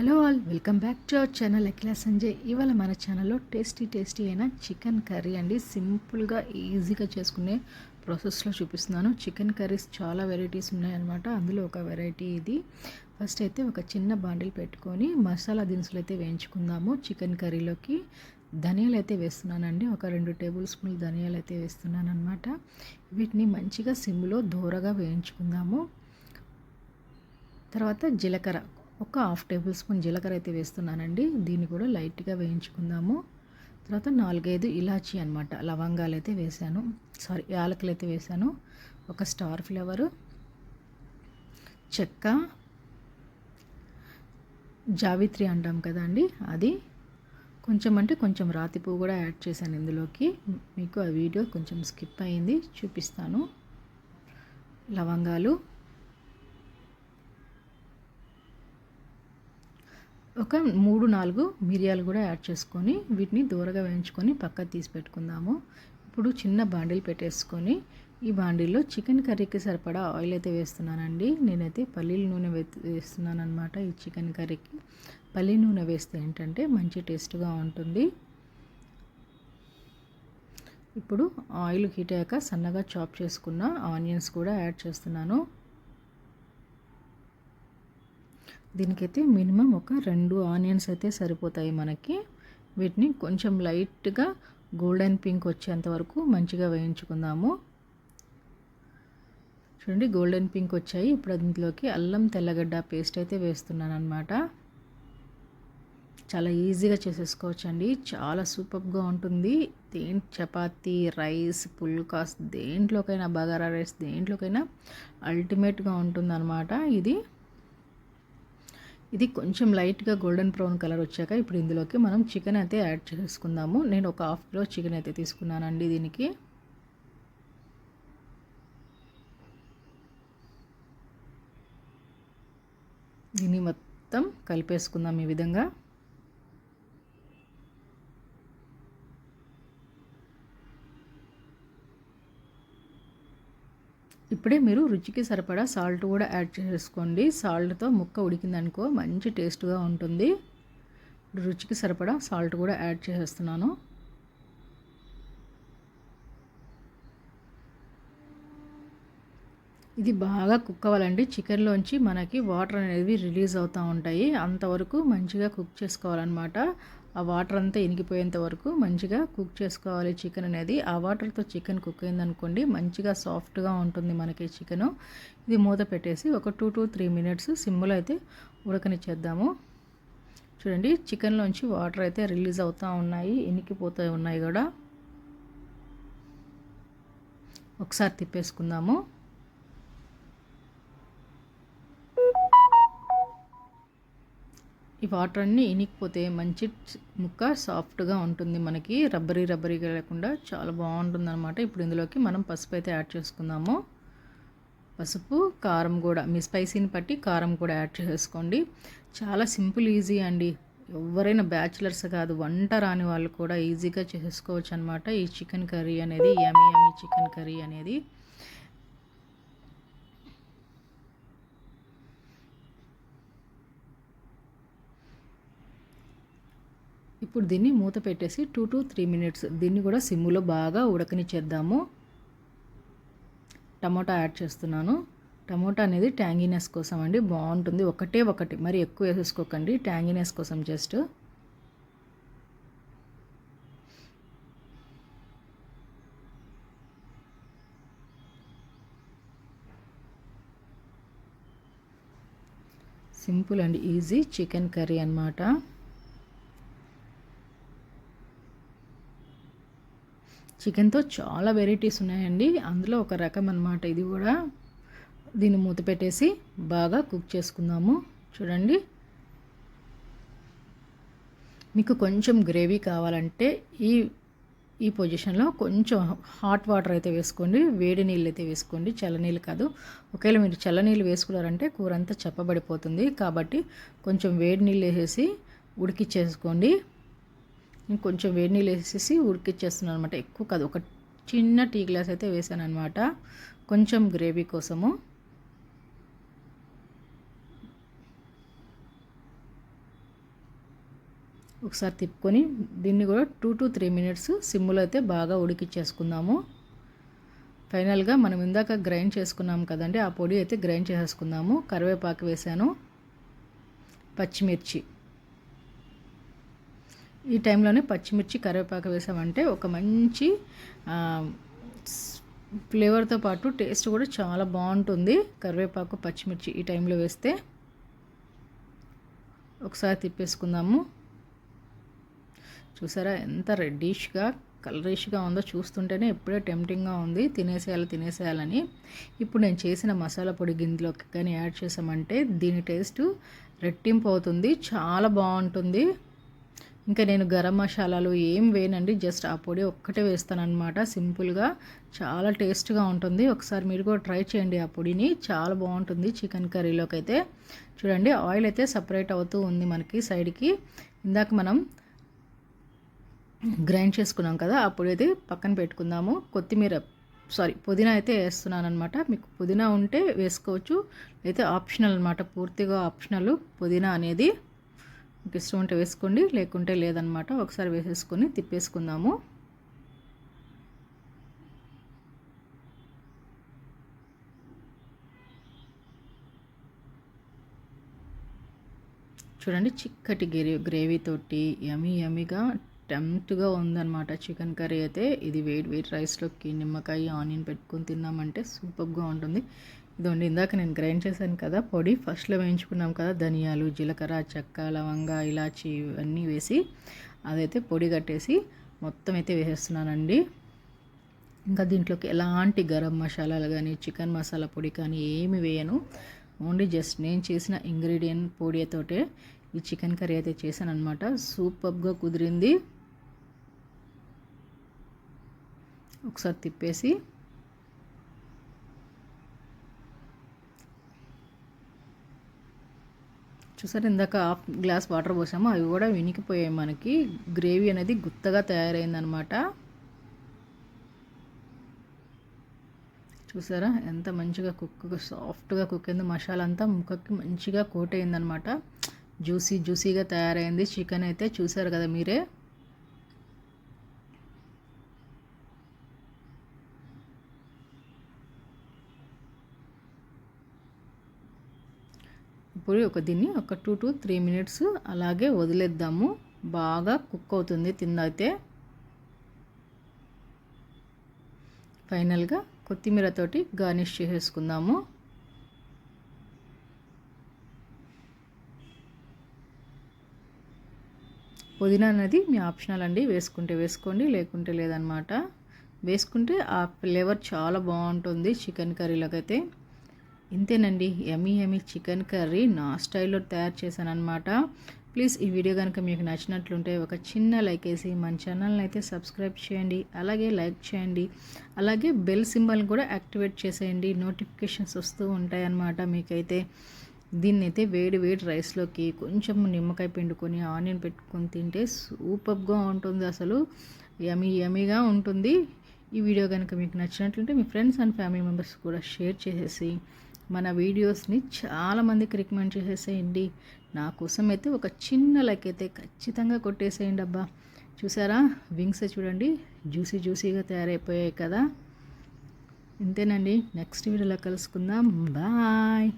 Hello all welcome back to our channel ఎక్లా Sanjay. ఇవాళ మన ఛానల్లో టేస్టీ టేస్టీ అయిన చికెన్ కర్రీ అండి. సింపుల్గా ఈజీగా చేసుకునే ప్రాసెస్లో చూపిస్తున్నాను. చికెన్ కర్రీస్ చాలా వెరైటీస్ ఉన్నాయన్నమాట. అందులో ఒక వెరైటీ ఇది. ఫస్ట్ అయితే ఒక చిన్న బాండిల్ పెట్టుకొని మసాలా దినుసులు అయితే వేయించుకుందాము చికెన్ కర్రీలోకి. ధనియాలు అయితే వేస్తున్నానండి. ఒక రెండు టేబుల్ స్పూన్లు ధనియాలు అయితే వేస్తున్నాను అనమాట వీటిని మంచిగా సిమ్లో దూరగా వేయించుకుందాము. తర్వాత జీలకర్ర. ఒక హాఫ్ టేబుల్ స్పూన్ జీలకర్ర అయితే వేస్తున్నానండి. దీన్ని కూడా లైట్గా వేయించుకుందాము. తర్వాత నాలుగైదు ఇలాచీ అనమాట లవంగాలు అయితే వేసాను. సారీ యాలకులు అయితే వేసాను. ఒక స్టార్ ఫ్లేవరు చెక్క జావిత్రి అంటాం కదా అండి అది. కొంచెం అంటే కొంచెం రాతి పువ్వు కూడా యాడ్ చేశాను ఇందులోకి. మీకు ఆ వీడియో కొంచెం స్కిప్ అయింది చూపిస్తాను. లవంగాలు ఒక మూడు నాలుగు మిరియాలు కూడా యాడ్ చేసుకొని వీటిని దూరగా వేయించుకొని పక్కకు తీసి పెట్టుకుందాము. ఇప్పుడు చిన్న బాండిల్ పెట్టేసుకొని ఈ బాండిల్లో చికెన్ కర్రీకి సరిపడా ఆయిల్ అయితే వేస్తున్నానండి. నేనైతే పల్లీల నూనె వేస్తున్నాను అనమాట ఈ చికెన్ కర్రీకి. పల్లి నూనె వేస్తే ఏంటంటే మంచి టేస్ట్గా ఉంటుంది. ఇప్పుడు ఆయిల్ హీట్ అయ్యాక సన్నగా చాప్ చేసుకున్న ఆనియన్స్ కూడా యాడ్ చేస్తున్నాను. దీనికైతే మినిమం ఒక రెండు ఆనియన్స్ అయితే సరిపోతాయి మనకి. వీటిని కొంచెం లైట్గా గోల్డెన్ పింక్ వచ్చేంత వరకు మంచిగా వేయించుకుందాము. చూడండి గోల్డెన్ పింక్ వచ్చాయి. ఇప్పుడు అందులోకి అల్లం తెల్లగడ్డ పేస్ట్ అయితే వేస్తున్నాను అనమాట చాలా ఈజీగా చేసేసుకోవచ్చండి. చాలా సూపర్గా ఉంటుంది. దేని చపాతీ రైస్ పుల్కాస్ దేంట్లోకైనా బగారా రైస్ దేంట్లోకైనా అల్టిమేట్గా ఉంటుంది అనమాట ఇది. ఇది కొంచెం లైట్గా గోల్డెన్ బ్రౌన్ కలర్ వచ్చాక ఇప్పుడు ఇందులోకి మనం చికెన్ అయితే యాడ్ చేసుకుందాము. నేను ఒక హాఫ్ కిలో చికెన్ అయితే తీసుకున్నానండి దీనికి. దీన్ని మొత్తం కలిపేసుకుందాం ఈ విధంగా. ఇప్పుడే మీరు రుచికి సరిపడా సాల్ట్ కూడా యాడ్ చేసుకోండి. సాల్ట్తో ముక్క ఉడికిందనుకో మంచి టేస్ట్గా ఉంటుంది. రుచికి సరిపడా సాల్ట్ కూడా యాడ్ చేసేస్తున్నాను. ఇది బాగా కుక్ అవ్వాలండి. చికెన్లోంచి మనకి వాటర్ అనేవి రిలీజ్ అవుతూ ఉంటాయి. అంతవరకు మంచిగా కుక్ చేసుకోవాలన్నమాట. ఆ వాటర్ అంతా ఇనిగిపోయేంత వరకు మంచిగా కుక్ చేసుకోవాలి చికెన్ అనేది. ఆ వాటర్తో చికెన్ కుక్ అయిందనుకోండి మంచిగా సాఫ్ట్గా ఉంటుంది మనకి చికెను. ఇది మూత పెట్టేసి ఒక టూ టు త్రీ మినిట్స్ సిమ్లో అయితే ఉడకనిచ్చేద్దాము. చూడండి చికెన్లోంచి వాటర్ అయితే రిలీజ్ అవుతూ ఉన్నాయి ఇనికిపోతూ ఉన్నాయి కూడా. ఒకసారి తిప్పేసుకుందాము. ఈ వాటర్ అన్నీ ఇనికిపోతే మంచి ముక్క సాఫ్ట్గా ఉంటుంది మనకి. రబ్బరీ రబ్బరీగా లేకుండా చాలా బాగుంటుంది అనమాట ఇప్పుడు ఇందులోకి మనం పసుపు అయితే యాడ్ చేసుకుందాము. పసుపు కారం కూడా మీ స్పైసీని బట్టి కారం కూడా యాడ్ చేసుకోండి. చాలా సింపుల్ ఈజీ అండి. ఎవరైనా బ్యాచిలర్స్ కాదు వంట రాని వాళ్ళు కూడా ఈజీగా చేసుకోవచ్చు అనమాట ఈ చికెన్ కర్రీ అనేది యమీ యమీ చికెన్ కర్రీ అనేది. ఇప్పుడు దీన్ని మూత పెట్టేసి టూ టు త్రీ మినిట్స్ దీన్ని కూడా సిమ్ములో బాగా ఉడకనిచ్చేద్దాము. టమోటా యాడ్ చేస్తున్నాను. టమోటా అనేది ట్యాంగీనెస్ కోసం అండి బాగుంటుంది. ఒకటే ఒకటి మరి ఎక్కువ వేసేసుకోకండి ట్యాంగీనెస్ కోసం just simple and easy chicken curry అనమాట చికెన్తో చాలా వెరైటీస్ ఉన్నాయండి. అందులో ఒక రకం అనమాట ఇది కూడా. దీన్ని మూత పెట్టేసి బాగా కుక్ చేసుకుందాము. చూడండి. మీకు కొంచెం గ్రేవీ కావాలంటే ఈ ఈ పొజిషన్లో కొంచెం హాట్ వాటర్ అయితే వేసుకోండి. వేడి నీళ్ళు అయితే వేసుకోండి. చల్లనీళ్ళు కాదు. ఒకవేళ మీరు చల్లనీళ్ళు వేసుకున్నారంటే కూర అంతా చెప్పబడిపోతుంది. కాబట్టి కొంచెం వేడి నీళ్ళు వేసేసి ఉడికిచ్చేసుకోండి. కొంచెం వేడి నీళ్ళు వేసేసి ఉడికిచ్చేస్తున్నాను అనమాట ఎక్కువ కాదు ఒక చిన్న టీ గ్లాస్ అయితే వేసాను అనమాట కొంచెం గ్రేవీ కోసము. ఒకసారి తిప్పుకొని దీన్ని కూడా టూ టు త్రీ మినిట్స్ సిమ్లో అయితే బాగా ఉడికిచ్చేసుకుందాము. ఫైనల్గా మనం ఇందాక గ్రైండ్ చేసుకున్నాం కదండి ఆ పొడి అయితే గ్రైండ్ చేసేసుకుందాము. కరివేపాకు వేసాను. పచ్చిమిర్చి. ఈ టైంలోనే పచ్చిమిర్చి కరివేపాకు వేసామంటే ఒక మంచి ఫ్లేవర్తో పాటు టేస్ట్ కూడా చాలా బాగుంటుంది. కరివేపాకు పచ్చిమిర్చి ఈ టైంలో వేస్తే ఒకసారి తిప్పేసుకుందాము. చూసారా ఎంత రెడ్డిష్గా కలరిష్గా ఉందో చూస్తుంటేనే ఎప్పుడే టెంప్టింగ్గా ఉంది. తినేసేయాలి తినేసేయాలని. ఇప్పుడు నేను చేసిన మసాలా పొడి గింజలోకి కానీ యాడ్ చేసామంటే దీని టేస్ట్ రెట్టింపు అవుతుంది. చాలా బాగుంటుంది. ఇంకా నేను గరం మసాలాలు ఏం వేయనండి జస్ట్ ఆ పొడి ఒక్కటే వేస్తానమాట సింపుల్గా చాలా టేస్ట్గా ఉంటుంది. ఒకసారి మీరు కూడా ట్రై చేయండి ఆ పొడిని. చాలా బాగుంటుంది చికెన్ కర్రీలోకి అయితే చూడండి ఆయిల్ అయితే సపరేట్ అవుతూ ఉంది మనకి సైడ్కి. ఇందాక మనం గ్రైండ్ చేసుకున్నాం కదా ఆ పొడి అయితే పక్కన పెట్టుకుందాము. కొత్తిమీర సారీ పుదీనా అయితే వేస్తున్నాను అనమాట మీకు పుదీనా ఉంటే వేసుకోవచ్చు. అయితే ఆప్షనల్ అనమాట పూర్తిగా ఆప్షనల్ పుదీనా అనేది. మీకు ఇష్టం ఉంటే వేసుకోండి లేకుంటే లేదనమాట ఒకసారి వేసేసుకొని తిప్పేసుకుందాము. చూడండి చిక్కటి గ్రేవీ గ్రేవీతోటి యమీ యమీగా టెంప్ట్గా ఉందన్నమాట చికెన్ కర్రీ అయితే. ఇది వేడి వేడి రైస్లోకి నిమ్మకాయ ఆనియన్ పెట్టుకొని తిన్నామంటే సూపర్గా ఉంటుంది. ఇదండి ఇందాక నేను గ్రైండ్ చేశాను కదా పొడి ఫస్ట్లో వేయించుకున్నాం కదా ధనియాలు జీలకర్ర చెక్క లవంగ ఇలాచి ఇవన్నీ వేసి అదైతే పొడి కట్టేసి మొత్తం అయితే వేసేస్తున్నానండి. ఇంకా దీంట్లోకి ఎలాంటి గరం మసాలాలు కానీ చికెన్ మసాలా పొడి కానీ ఏమి వేయను. ఓన్లీ జస్ట్ నేను చేసిన ఇంగ్రీడియంట్ పొడితోటే ఈ చికెన్ కర్రీ అయితే చేశాను అనమాట సూపర్గా కుదిరింది. ఒకసారి తిప్పేసి చూసారు ఇందాక హాఫ్ గ్లాస్ వాటర్ పోసాము? అవి కూడా వినికిపోయాయి మనకి. గ్రేవీ అనేది గుత్తగా తయారైందనమాట. చూసారా? ఎంత మంచిగా కుక్ సాఫ్ట్గా కుక్ అయింది. మసాలా అంతా ముక్కకి మంచిగా కోట్ అయిందనమాట. జ్యూసీ జ్యూసీగా తయారైంది. చికెన్ అయితే చూసారు కదా మీరే? ఇప్పుడు ఒక దీన్ని ఒక టూ టు త్రీ మినిట్స్ అలాగే వదిలేద్దాము. బాగా కుక్ అవుతుంది తిందైతే. ఫైనల్గా కొత్తిమీరతోటి గార్నిష్ చేసేసుకుందాము. పుదీనా అనేది మీ ఆప్షనల్ అండి. వేసుకుంటే వేసుకోండి లేకుంటే లేదనమాట వేసుకుంటే ఆ ఫ్లేవర్ చాలా బాగుంటుంది చికెన్ కర్రీలోకి అయితే ఇంతేనండి ఎమీ ఎమీ చికెన్ కర్రీ నా స్టైల్లో తయారు చేశాను అనమాట ప్లీజ్ ఈ వీడియో కనుక మీకు నచ్చినట్లుంటే ఒక చిన్న లైక్ వేసి మన ఛానల్ని అయితే సబ్స్క్రైబ్ చేయండి అలాగే లైక్ చేయండి అలాగే బెల్ సింబల్ని కూడా యాక్టివేట్ చేసేయండి. నోటిఫికేషన్స్ వస్తూ ఉంటాయన్నమాట మీకైతే. దీన్ని అయితే వేడి వేడి రైస్లోకి కొంచెం నిమ్మకాయ పిండుకొని ఆనియన్ పెట్టుకొని తింటే సూపర్గా ఉంటుంది అసలు. యమీ యమీగా ఉంటుంది. ఈ వీడియో కనుక మీకు నచ్చినట్లుంటే మీ ఫ్రెండ్స్ అండ్ ఫ్యామిలీ మెంబర్స్ కూడా షేర్ చేసేసి మన వీడియోస్ని చాలామందికి రికమెండ్ చేసేసేయండి. నా కోసం అయితే ఒక చిన్న లైక్ అయితే ఖచ్చితంగా కొట్టేసేయండి అబ్బా. చూసారా? వింగ్స్ చూడండి. జ్యూసీ జ్యూసీగా తయారైపోయాయి కదా. ఇంతేనండి. నెక్స్ట్ వీడియోలో కలుసుకుందాం. బాయ్.